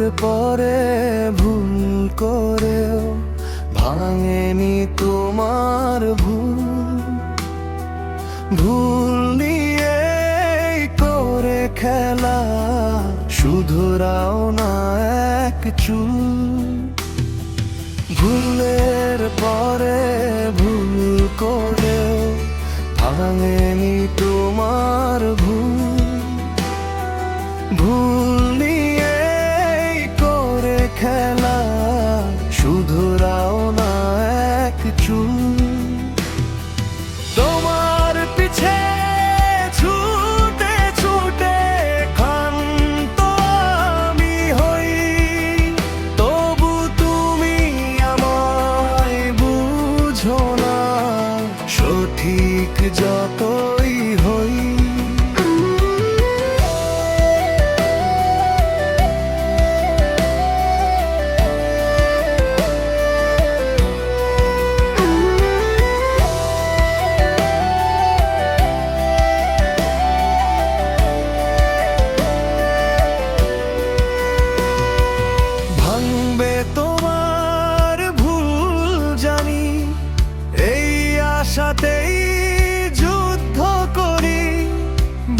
পরে ভুল করেও ভাঙেনি তোমার ভুল। ভুল নিয়ে করে খেলা শুধুরাও না এক চুল। ভুলের পরে ভুল করেও ভাঙেনি তোমার সঠিক যতই আশাতেই যুদ্ধ করি।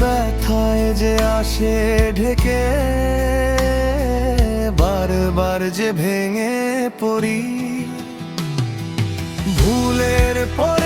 ব্যথায় যে আসে ঢেকে বারবার যে ভেঙে পড়ি। ভুলের পরে